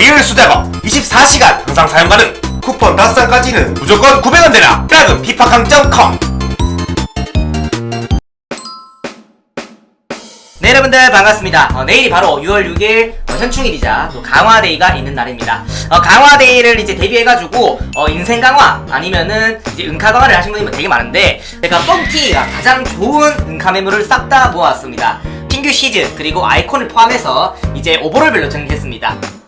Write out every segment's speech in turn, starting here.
리얼 수작업 24시간 항상 사용 가능 쿠폰 5장까지는 무조건 900원 되라 프라그 피파강점.com 네 여러분들 반갑습니다. 어, 내일이 바로 6월 6일 어, 현충일이자 또 강화데이가 있는 날입니다. 어, 강화데이를 이제 대비해가지고 어, 인생 강화 아니면은 이제 은카 강화를 하신 분이 되게 많은데 제가 뻥튀가 가장 좋은 은카 매물을 싹 다 모았습니다. 신규 시즌 그리고 아이콘을 포함해서 이제 오버롤별로 정리했습니다.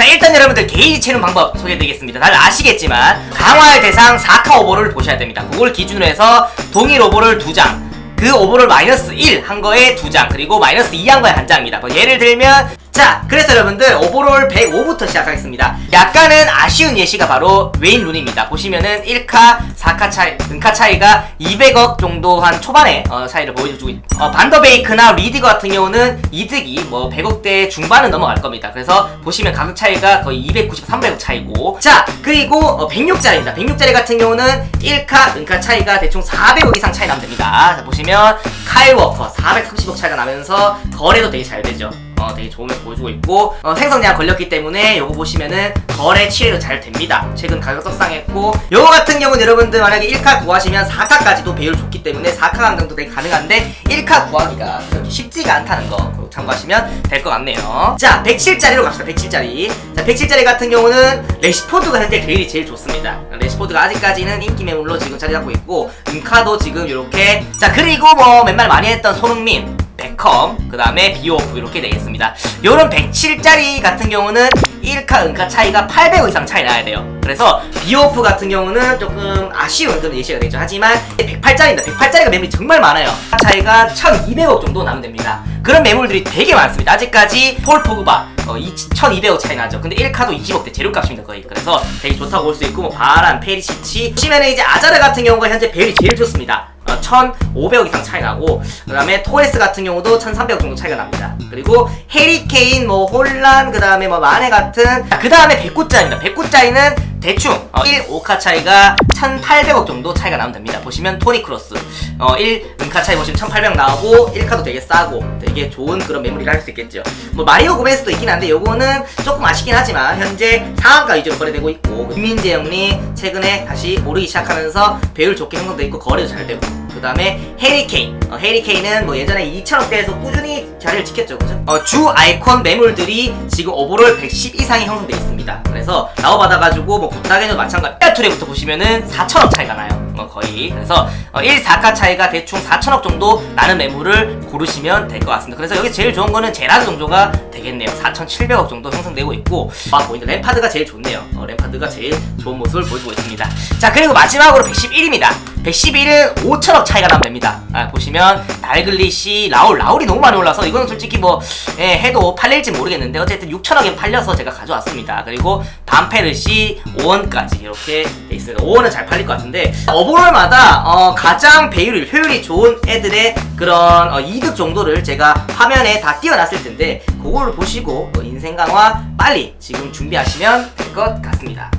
자 일단 여러분들 게이지 채는 방법 소개해드리겠습니다. 다들 아시겠지만 강화의 대상 4카 오버를 보셔야 됩니다. 그걸 기준으로 해서 동일 오버를 2장 그 오버를 마이너스 1 한 거에 2장 그리고 마이너스 2 한 거에 한 장입니다. 뭐 예를 들면 자 그래서 여러분들 오버롤 105부터 시작하겠습니다. 약간은 아쉬운 예시가 바로 웨인 룬입니다. 보시면은 1카 4카 차이 은카 차이가 200억 정도 한 초반에 어, 차이를 보여주고 있 어, 반더베이크나 리디거 같은 경우는 이득이 뭐 100억대 중반은 넘어갈 겁니다. 그래서 보시면 가격 차이가 거의 290, 300억 차이고. 자 그리고 어, 106짜리입니다. 106짜리 같은 경우는 1카 은카 차이가 대충 400억 이상 차이 나면 됩니다. 자 보시면 카이워커 430억 차이가 나면서 거래도 되게 잘 되죠 어, 되게 걸 보여주고 있고 어, 생성 제한 걸렸기 때문에 요거 보시면은 거래 취해도 잘 됩니다. 최근 가격 떡상했고 요거 같은 경우는 여러분들 만약에 1카 구하시면 4카까지도 배율 좋기 때문에 4카 강정도 되게 가능한데 1카 구하기가 그렇게 쉽지가 않다는 거 참고하시면 될 것 같네요. 자 107짜리로 갑시다. 107짜리. 자 107짜리 같은 경우는 레시포드가 현재 배율이 제일 좋습니다. 레시포드가 아직까지는 인기 매물로 지금 자리 잡고 있고 은카도 지금 이렇게. 자 그리고 뭐 맨날 많이 했던 손흥민 베컴 그 다음에 비오프 이렇게 되겠습니다. 요런 107짜리 같은 경우는 1카 은카 차이가 800억 이상 차이 나야 돼요. 그래서 비오프 같은 경우는 조금 아쉬운 그런 예시가 되죠. 하지만 108짜리입니다. 108짜리가 매물이 정말 많아요. 차이가 1200억 정도 나면 됩니다 그런 매물들이 되게 많습니다 아직까지 폴 포그바 어, 1200억 차이 나죠 근데 1카도 20억대 재료값입니다 거의 그래서 되게 좋다고 볼 수 있고 뭐 바란 페리시치 보시면은 이제 아자르 같은 경우가 현재 배율이 제일 좋습니다 어, 1,500억 이상 차이 나고 그 다음에 토레스 같은 경우도 1,300억 정도 차이가 납니다. 그리고 해리케인, 뭐 혼란, 그 다음에 뭐 마네 같은 그 다음에 백구짜입니다. 백구짜이는 대충 어, 1, 5카 차이가 1,800억 정도 차이가 나면 됩니다. 보시면 토니 크로스 어, 1 은카 차이 보시면 1,800 나오고 1카도 되게 싸고 되게 좋은 그런 메모리를 할수 있겠죠. 뭐 마리오 고메스도 있긴 한데 요거는 조금 아쉽긴 하지만 현재 상한가 위주로 거래되고 있고 김민재 형님 최근에 다시 오르기 시작하면서 배율 좋게 형성돼 있고 거래도 잘 되고 그 다음에 해리케인. 어, 해리케인은 뭐 예전에 2천억대에서 꾸준히 자리를 지켰죠. 그죠? 어, 주 아이콘 매물들이 지금 오버롤 110 이상이 형성돼 있습니다. 그래서 다운받아가지고 뭐 굿다게도 마찬가지. 툴에부터 보시면은 4천억 차이가 나요 어, 거의. 그래서 어, 1, 4카 차이가 대충 4천억 정도 나는 매물을 고르시면 될 것 같습니다. 그래서 여기 제일 좋은 거는 제라드 정도가 되겠네요. 4,700억 정도 형성되고 있고 아 보이는 램파드가 제일 좋네요. 어, 램파드가 제일 좋은 모습을 보여주고 있습니다. 자 그리고 마지막으로 111입니다 111은 5천억 차이가 나면 됩니다. 아, 보시면 달글리시 라울 라울이 너무 많이 올라서 이거는 솔직히 뭐 예, 해도 팔릴지 모르겠는데 어쨌든 6천억에 팔려서 제가 가져왔습니다. 그리고 반페르시 5원까지 이렇게 돼 있습니다 5원은 잘 팔릴 것 같은데 오버롤마다 어, 가장 배율이 효율이 좋은 애들의 그런 어, 이득 정도를 제가 화면에 다 띄워놨을 텐데 그거를 보시고 어, 인생 강화 빨리 지금 준비하시면 될 것 같습니다